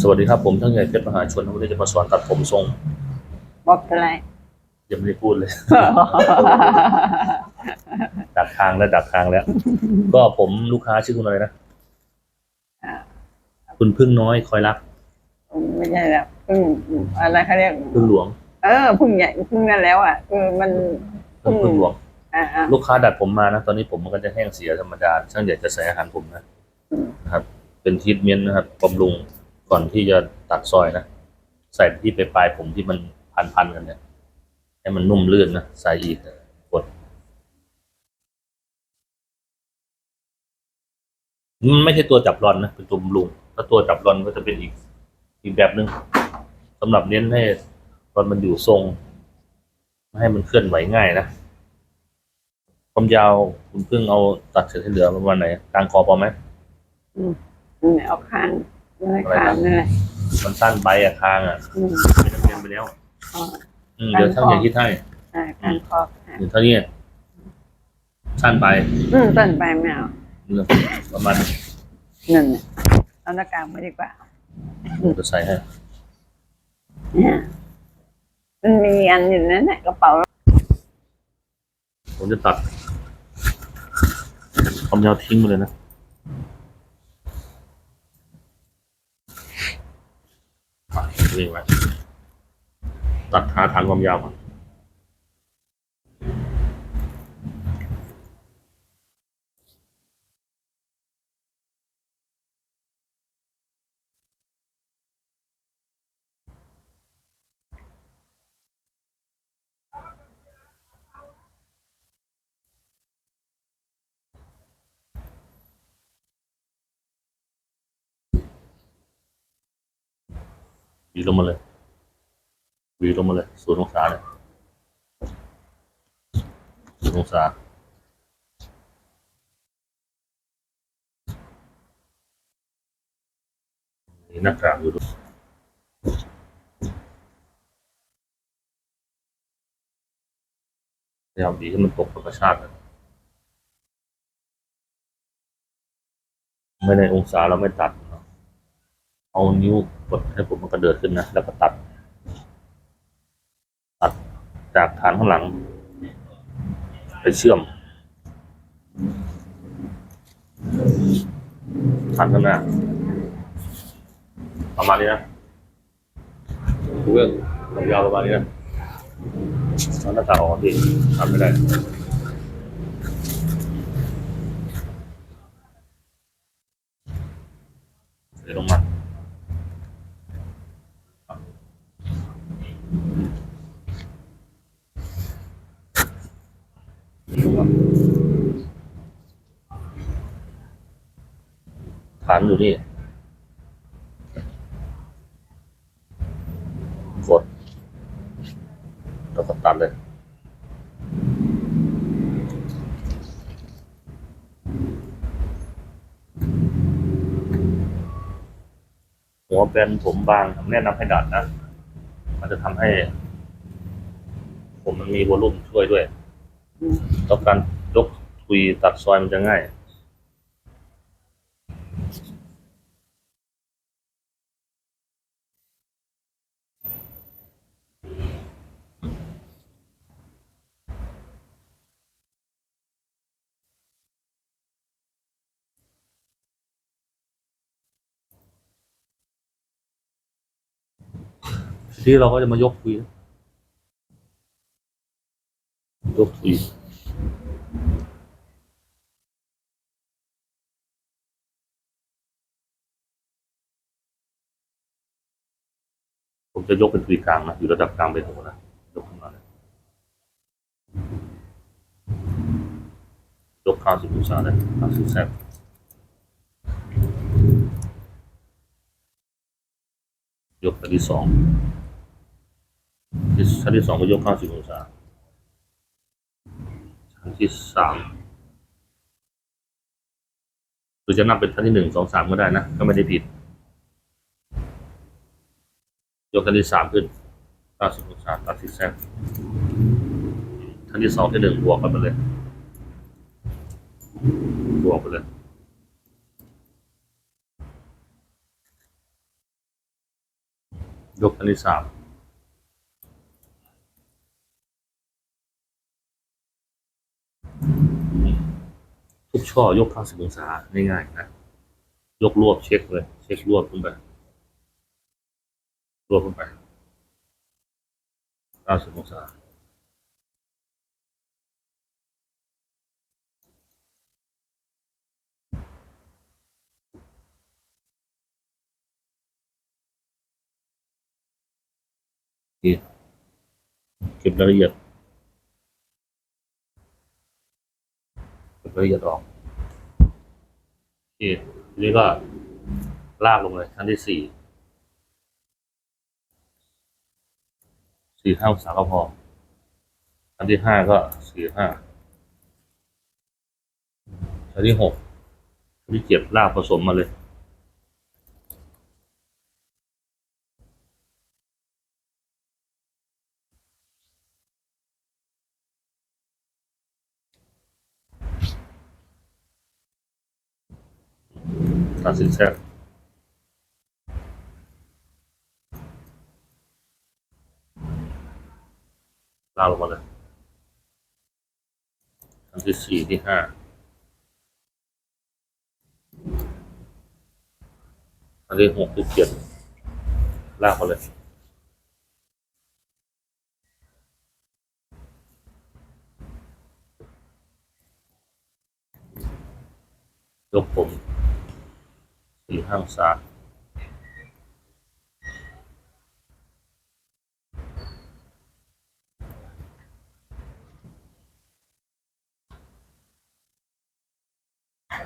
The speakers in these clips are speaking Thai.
สวัสดีครับผมช่างใหญ่เพชรมหาชนวันนี้จะมาสอนตัดผมทรงบอกอะไรยังไม่ได้พูดเลย ดักทางแล้วดักทางแล้ว ก็ผมลูกค้าชื่อคุณอะไรนะอ่าคุณพึ่งน้อยคอยรักไม่ใช่แล้วพึ่งอะไรเขาเรียกพึ่งหลวง เออพึ่งใหญ่พึ่งนั่นแล้วอะคือมันพึ่งพึ่งหลวงอ่าอ่าลูกค้าดัดผมมานะตอนนี้ผมมันก็จะแห้งเสียธรรมดาช่างใหญ่จะใส่อาหารผมนะอืมนะครับ เป็นทรีทเมนต์นะครับบำรุง ก่อนที่จะตัดซอยนะ ใส่ที่ไปปลายผมที่มันพันๆกันเนี่ย ให้มันนุ่มลื่นนะ ใส่อีกกดมันไม่ใช่ตัวจับรอนนะ เป็นตัวบำรุง ถ้าตัวจับรอนก็จะเป็นอีกอีกแบบหนึ่งสำหรับเน้นให้รอนมันอยู่ทรงไม่ให้มันเคลื่อนไหวง่ายนะความยาวคุณเพิ่งเอาตัดเสร็จให้เหลือประมาณไหนกลางคอพอไหมเนี่ยเอาคาง อะไรคางนั่นแหละมันสั้นไปอะคางอะอืมเป็นนักเรียนไปแล้ว อ๋ออืมเดี๋ยวช่างอย่าคิดให้อ่าคางคออ่าถึงเท่านี้สั้นไปอืมต้นไปไม่เอาประมาณนั่นน่ะเอาหน้ากากไปดีกว่าผมจะใส่ให้เนี่ยมันมีอันอยู่นั่นแหละกระเป๋าผมจะตัดความยาวทิ้งไปเลยนะ อะนี่ไว้ตัดหาฐานความยาวก่อน วีลงมาเลยวีลงมาเลยศูนย์องศาเลยศูนย์องศาีหน้ากากอยู่ด้วยพยายามดีให้มันตกธรรมชาตินะไม่ในองศาเราไม่ตัด เอานิ้วกดให้ผมมันกระเดิดขึ้นนะ แล้วก็ตัด ตัดจากฐานข้างหลัง ไปเชื่อมฐานข้างหน้า ประมาณนี้นะเรื่องความยาวประมาณนี้นะเอาหน้าตาออกที่ทำไม่ได้เดี๋ยวลงมา ฐานอยู่นี่ กดแล้วก็ตัดเลยหัวเป็นผมบางแนะนำให้ดัดนะ มันจะทำให้ ผมมันมีวอลลุ่มช่วยด้วยอื มแล้วการยกทุยตัดซอยมันจะง่าย ทีนี้เราก็จะมายกทุยนะยกทุย จะยกเป็นทุยกลางนะอยู่ระดับกลางไปหัวนะยกขึ้นมาเลยยกข้าวสิบองศาเลยข้าวสิบแซบยกอันที่สองที่ชั้นที่สองก็ยกข้าวสิบองศาชั้นที่สามหรือจะนับเป็นชั้นที่หนึ่งสองสามก็ได้นะ ก็ไม่ได้ผิด ยกชั้นที่สามขึ้นเก้าสิบองศาตัดสิบแซบชั้นที่สองที่หนึ่งบวกกันไปเลย บวกไปเลยยกอันที่สามทุกช่อยกเก้าสิบองศาง่ายๆนะ ยกรวบเช็คเลย เช็ครวบขึ้นไป รวบขึ้นไปเก้าสิบองศาเก็บรายละเอียดเก็บรายละเอียดออกโอเคทีนี้ก็ลากลงเลยชั้นที่สี่ สี่ห้าองศาก็พอชั้นที่ห้าก็สี่ห้าชั้นที่หกชั้นที่เจ็ดลากผสมมาเลยตัดสินแทรก ลากลงมาเลยอันที่สี่ที่ห้าอันที่หกที่เจ็ดลากมาเลยยกผมสี่ห้าองศา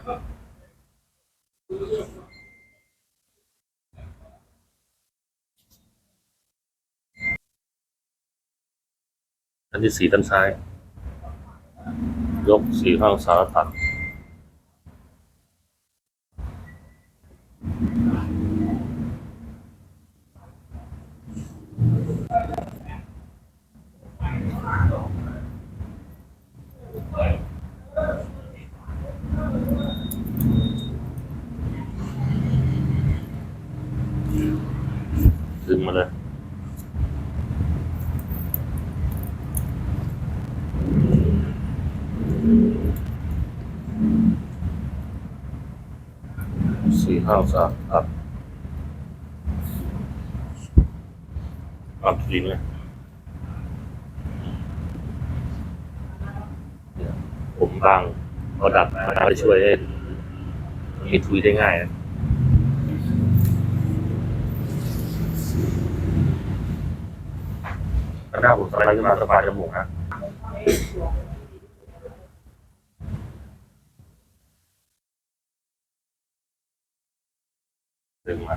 อันที่สี่ด้านซ้าย ยกสี่ห้าองสารตัดงมาเลย สี่ ห้าองศาอัพอัพทีนี้เนี่ยผมบางเอาดัดมาไปช่วยให้มีทุยได้ง่ายนะหน้าผมสไลด์ขึ้นมาสบายจมูกนะดึงมา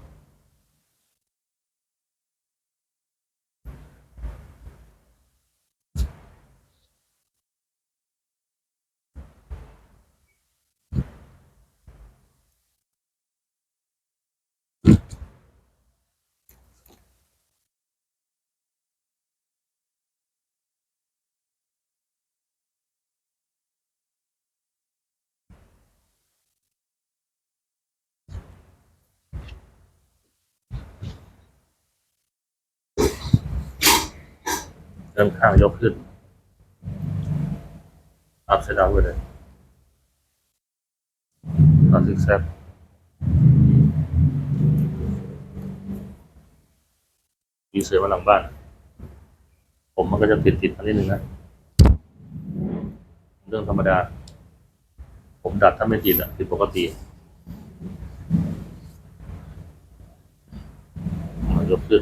มาสไลด์ข้างหน้าสักหน่อยเริ่มข้างยกขึ้น อัพเซดาวไปเลยตัดซิกแซกยีเสือมาหลังบ้าน ผมมันก็จะติดติดๆอันนิดนึงนะ เรื่องธรรมดา ผมดัดถ้าไม่ติดอะผิดปกติมายกขึ้น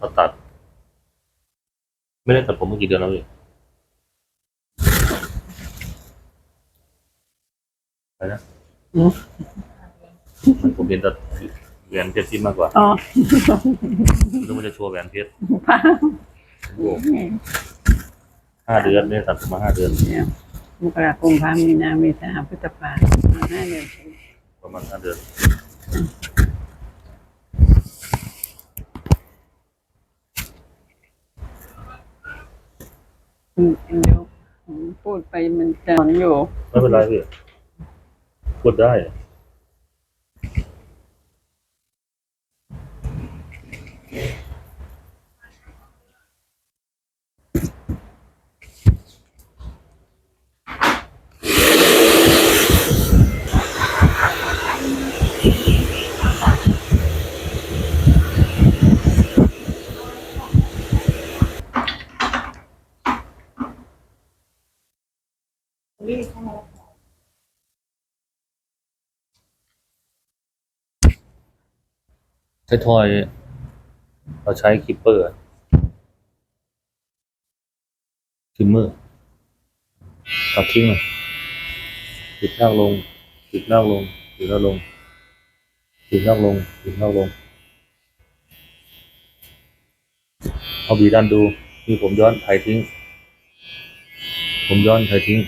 กขึ้นตัดซิกแซกเข้าไปลายเวลาอยู่นี่ดีเสริมมาเลยแล้วก็ตัด ไม่ได้ตัดผมเมื่อกี่เดือนแล้วพี่อะไรนะอืมมันผมเป็นตัดแหวนเพชรที่มากกว่าอ๋อต้องไม่ได้โชว์แหวนเพชรผ้าโอ้โหห้าเดือนไม่ได้ตัดผมมาห้าเดือน เนี่ยมกราคมพามีนาเมษาพฤษภามาห้าเดือนประมาณห้าเดือน เดี๋ยวพูดไปมันจะหอนอยู่ ไม่เป็นไรพี่พูดได้ ใช้ทอยเราใช้คิปเปอร์คิมเมอร์ตัดทิ้งเลยปิดหน้าลงปิดหน้าลงปิดหน้าลงปิดหน้าลงปิดหน้าลงเอาบีดันดูนี่ผมย้อนไถทิ้ง ผมย้อนไถทิ้ง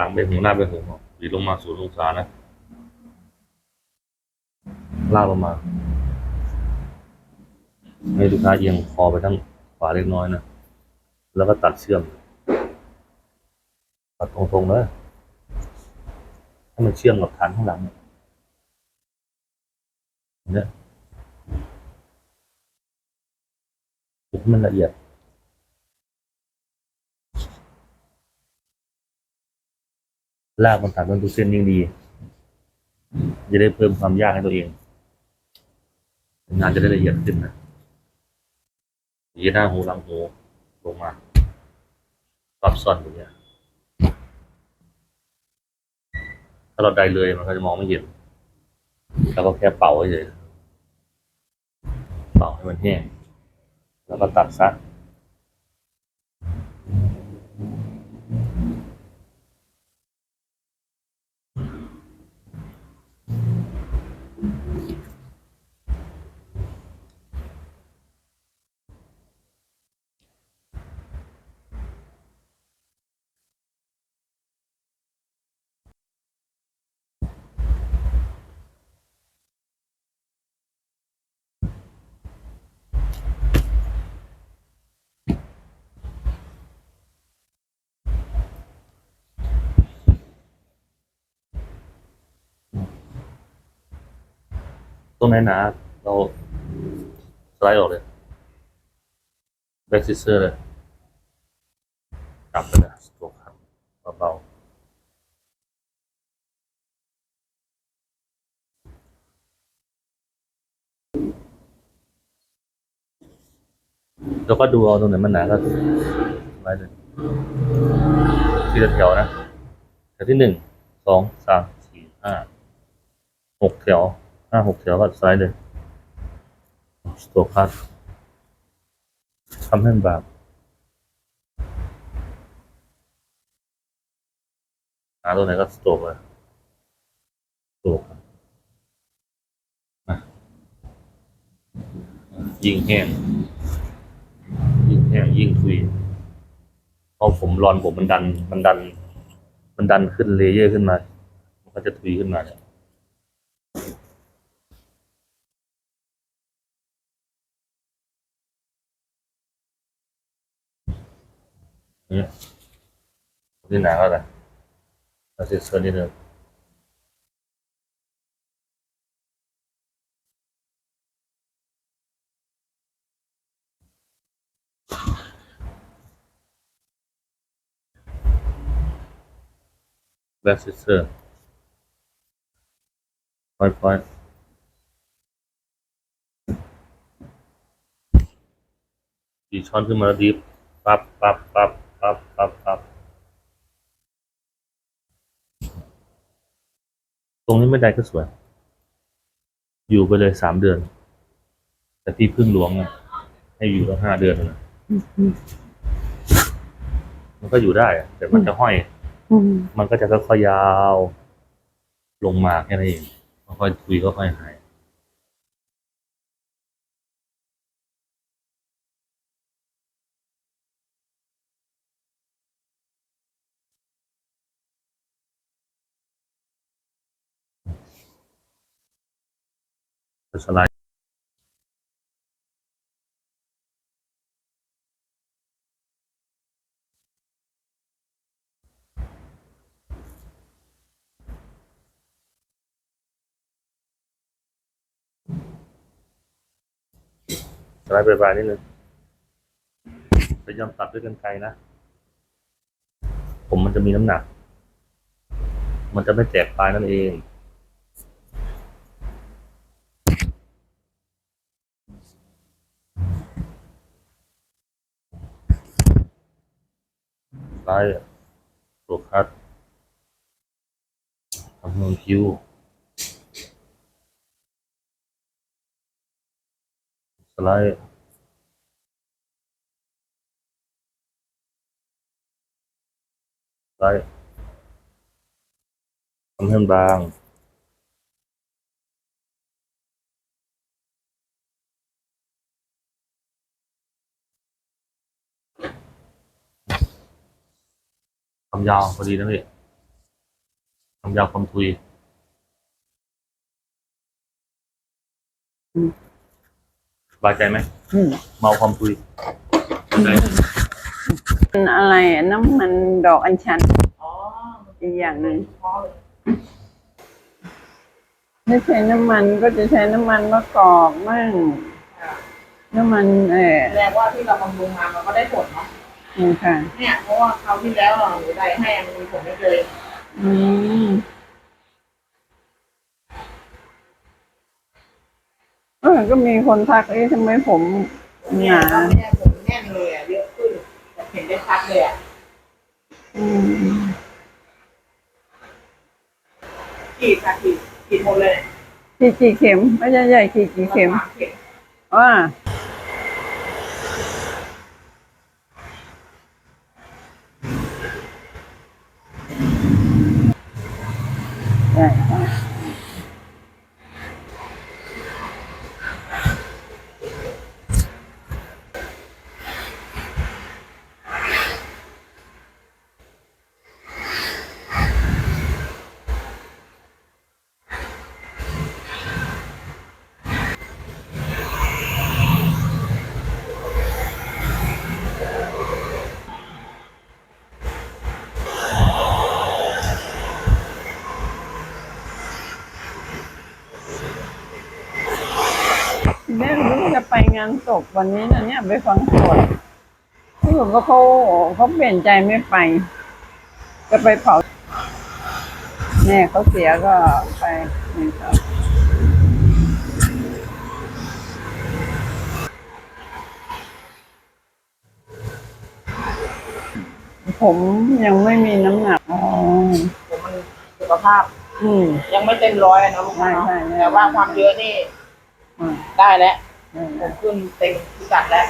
หลังไปหูหน้าไปหูหรือลงมาศูนย์องศานะลากลงมา ให้ลูกค้าเอียงคอไปทั้งขวาเล็กน้อยนะ แล้วก็ตัดเชื่อม ตัดตรงๆเลยให้มันเชื่อมกับฐานข้างหลังเนี่ยจุดให้มันละเอียด ลากมันตัดมันทุกเส้นยิ่งดี จะได้เพิ่มความยากให้ตัวเอง งานจะได้ละเอียดขึ้นนะยีหน้าหูหลังหูลงมาปรับซ่อนอย่างเงี้ย ถ้าเราได้เลยมันก็จะมองไม่เห็น แล้วก็แค่เป่าเฉยเป่าให้มันแห้ง แล้วก็ตัดซะ ตรงไหนหนาเราสไลด์ออกเลยแบ็กซิเซอร์เลยจับไปเลยตัวครับเบาๆแล้วก็ดูเอาตรงไหนมันหนาก็ไลด์เลยทีละแถวนะแถวที่หนึ่งสองสามสี่ห้าหกแถว ห้าหกแถวก็สไลด์เลยสโตคัสทำให้มันบางหาตัวไหนก็สโตกเลยสโตกมายิ่งแห้ง ยิ่งแห้งยิ่งทุยเพราะผมรอนผมมันดัน มันดัน มันดันขึ้นเลเยอร์ขึ้นมา มันก็จะทวีขึ้นมาเนี่ย นี่นี่หนาแล้วนะเราจะเชิญนิดนึงแบ็กซิสเตอร์พอยพอยดีช้อนขึ้นมาแล้วดิปั๊บปั๊บปั๊บ ปั๊บปั๊บปั๊บตรงนี้ไม่ได้ก็สวย อยู่ไปเลยสามเดือน แต่พี่พึ่งหลวงอะให้อยู่ตั้งห้าเดือนเลยมันก็อยู่ได้อะแต่มันจะห้อยอืมมันก็จะค่อยๆยาว ลงมาแค่นั้นเองค่อยๆคุยค่อยๆหาย สไลด์สไลด์บายๆนิดนึงพยายามตัดด้วยกันไกลนะ ผมมันจะมีน้ำหนัก มันจะไม่แตกปลายนั่นเอง ไลท์ตัวคัดคำนวณคิวสไลด์สไลด์ทำให้มันบาง ความยาวพอดีนะพี่ความยาวความทุยสบายใจไหมอืมเมาความทุยสบายใจมันอะไรอะน้ำมันดอกอัญชันอ๋ออีกอย่างหนึ่งเพราะเลยไม่ใช้น้ำมันก็จะใช้น้ำมันมะกอกมั่งค่ะน้ำมันเออแสดงว่าที่เราบำรุงมามันก็ได้ผลเนาะ นี่ค่ะ เนี่ยเพราะว่าคราวที่แล้วเราหนูได้ให้มันมีผลไม่เลยอืมเออก็มีคนทักเอ๊ะทำไมผมหเนี่ยนาเราเนี่ยผมแน่นเลยอะเยอะขึ้นแต่เห็นได้ชัดเลยอะอืมขีดค่ะขีดขีดหมดเลยกี่กี่เข็มไม่ใช่ใหญ่กี่กี่เข็มสาเข็มว่า งานศพวันนี้นะเนี่ยไปฟังสวดที่ผมว่าเขาเขาเปลี่ยนใจไม่ไป จะไปเผาแม่เขาเสียก็ไปนี่ครับผมยังไม่มีน้ำหนักอ๋อผมมันสุขภาพ อืมยังไม่เต็มร้อยอะนะลูกนะเนาะใช่ใช่แต่ว่าความเยอะนี่อืมได้แล้วอืม ผมขึ้นเต็มพิกัดแล้ว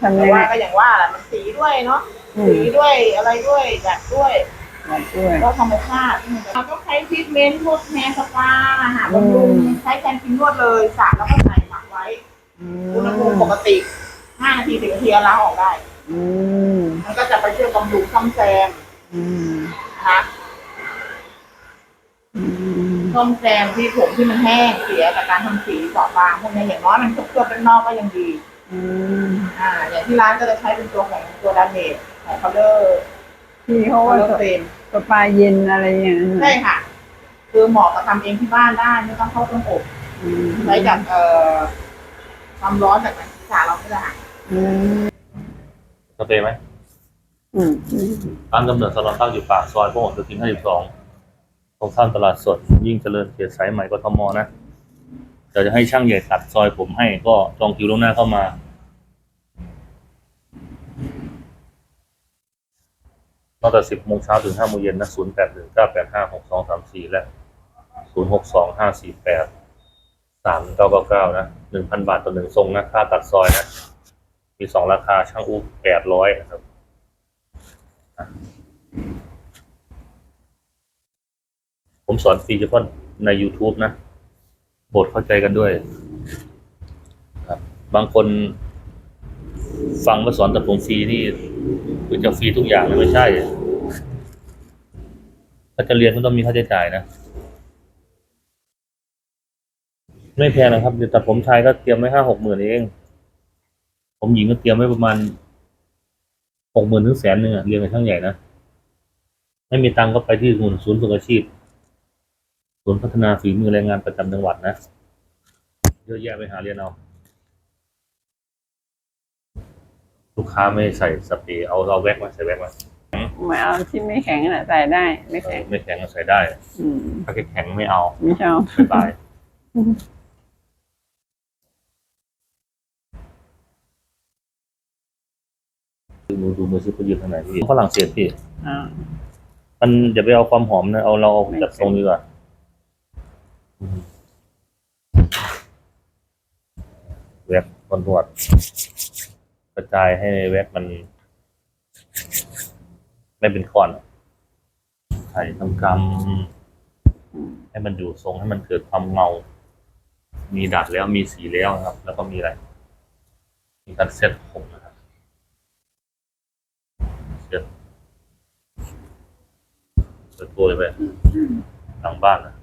ทำแต่ยังไงว่าก็อย่างว่าแหละมันสีด้วยเนาะอืสีมด้วยอะไรด้วยดัดด้วย มาช่วย ก็ธรรมชาติเราต้องใช้ทรีทเมนต์พวกแฮร์สปาอาหารบำรุงอืม ใช้แทนกินนวดเลยสระแล้วก็ใส่หมักไว้อุณหภูมิปกติ 5 นาทีถึงนาทีเอาล้างออกได้ อืมมันก็จะไปช่วยบำรุงซ่อมแซมอืมนะคะ ซ่อมแซมที่ผมที่มันแห้งเสียจากการทำสีเปราะบางพวกนี้อย่างน้อยมันเคลือบๆด้านนอกก็ยังดี อืมอ่า อย่างที่ร้านก็จะใช้เป็นตัวของตัวดาเมจของคัลเลอร์ที่เขาคัลว่าเลอร์เฟรมสปาเย็นอะไรอย่างนั้นใช่ค่ะ คือเหมาะกับทำเองที่บ้านได้ไม่ต้องเข้าเครื่องอบอืมใช้จากเอ่อความร้อนจากหนังศีรษะเราไม่ได้อืมสเปรย์ไหมอืม ร้านกำเนิดสลอนตั้งอยู่ปากซอยพวกผมจะทิ้งห้าสิบสอง ตรงข้ามตลาดสด ยิ่งเจริญเขตสายใหม่กทมนะเดี๋ยวจะให้ช่างใหญ่ตัดซอยผมให้ก็จองคิวล่วงหน้าเข้ามา นอกจากสิบโมงเช้าถึงห้าโมงเย็นนะศูนย์แปดหนึ่งเก้าแปดห้าหกสองสามสี่และศูนย์หกสองห้าสี่แปดสามเก้าเก้าเก้านะหนึ่งพันบาทต่อหนึ่งทรงนะ ค่าตัดซอยนะ มีสองราคาช่างอู้แปดร้อยนะครับ ผมสอนฟรีเฉพาะใน YouTube นะโปรดเข้าใจกันด้วยครับ บางคนฟังมาสอนแต่ผมฟรีนี่คือจะฟรีทุกอย่างนะไม่ใช่ถ้าจะเรียนก็ต้องมีค่าใช้จ่ายนะ ไม่แพงนะครับเดี๋ยวตัดผมชายก็เตรียมไว้ห้าหกหมื่นเอง ผมหญิงก็เตรียมไว้ประมาณหกหมื่นถึงแสนหนึ่งอะเรียนกับช่างใหญ่นะ ไม่มีตังค์ก็ไปที่ศูนย์ศูนย์ฝึกอาชีพ ศูนย์พัฒนาฝีมือแรงงานประจำจังหวัดนะ เยอะแยะไปหาเรียนเอา ลูกค้าไม่ใส่สเปรย์เอาเอาแว็กมาใส่แว็กมาไม่เอาที่ไม่แข็งน่ะใส่ได้ ไม่เอแข็องไม่แข็งก็ใส่ได้ อืมถ้าแข็งไม่เอาไม่ชอบ บ๊ายบาย ดูดูมือซิเขายืนทางไหนพี่ฝรั่งเศสพี่ อ่า มันอย่าไปเอาความหอมนะ เอาเราเอาจัดทรงดีกว่า อืมแว็กบนนวดกระจายให้แว็กมัน ไม่เป็นก้อนใส่ทำกำให้มันอยู่ทรงให้มันเกิดความเงา มีดัดแล้วมีสีแล้วนะครับ แล้วก็มีอะไร มีการเซตผมนะครับเซตเปิดตัวเลยไปหลังบ้านนะ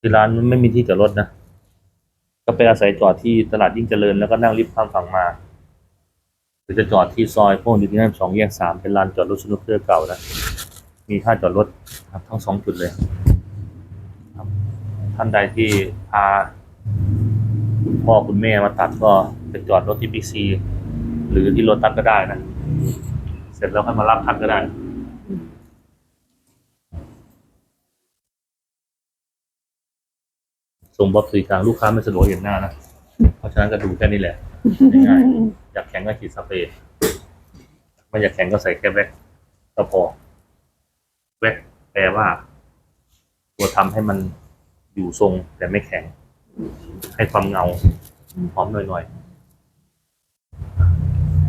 ที่ร้านมันไม่มีที่จอดรถนะ ก็ไปอาศัยจอดที่ตลาดยิ่งเจริญแล้วก็นั่งลิฟต์ข้ามฝั่งมาหรือจะจอดที่ซอยพวกดินแดนสองแยกสามเป็นลานจอดรถสนุกเกอร์เก่านะ มีค่าจอดรถครับทั้งสองจุดเลยครับท่านใดที่พาคุณพ่อคุณแม่มาตัดก็ไปจอดรถที่บิ๊กซีหรือที่รถตัดก็ได้นะ เสร็จแล้วค่อยมารับทันก็ได้ ส่งบอบสื่อกลางลูกค้าไม่สะดวกเห็นหน้านะเพราะฉะนั้นก็ดูแค่นี้แหละง่ายๆอยากแข็งก็ฉีดสเปรย์ไม่อยากแข็งก็ใส่แค่แว็กก็พอแว็กแปลว่า ตัวทำให้มันอยู่ทรงแต่ไม่แข็ง ให้ความเงาหอมหน่อยๆ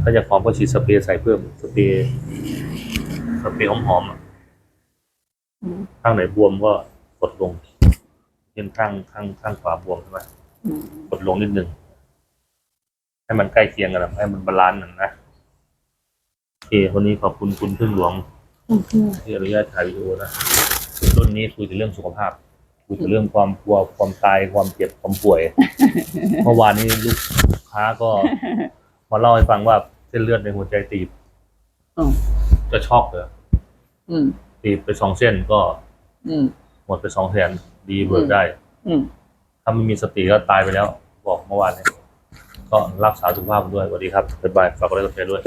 ถ้าอยากหอมก็ฉีดสเปรย์ใส่เพิ่มสเปรย์สเปรย์หอมๆอะอืมข้างไหนบวมก็กดลง เช่นข้างข้างข้างขวาบวมใช่ไหมอืมกดลงนิดหนึ่งให้มันใกล้เคียงกันนะให้มันบาลานซ์กันนะโอเควันนี้ขอบคุณคุณพึ่งหลวงที่อนุญาตถ่ายวิดีโอนะรุ่นนี้คุยถึงเรื่องสุขภาพคุยถึงเรื่องความกลัวความตายความเจ็บความป่วย เมื่อวานนี้ลูกค้าก็มาเล่าให้ฟังว่าเส้นเลือดในหัวใจตีบอืมจะช็อกเลยอืมตีบไปสองเส้นก็อืมหมดไปสองแสน ดีเบิกได้อืมถ้าไม่มีสติก็ตายไปแล้ว บอกเมื่อวานนี้ก็รักษาสุขภาพด้วยสวัสดีครับบ๊ายบายฝากกดไลค์กดแชร์ด้วย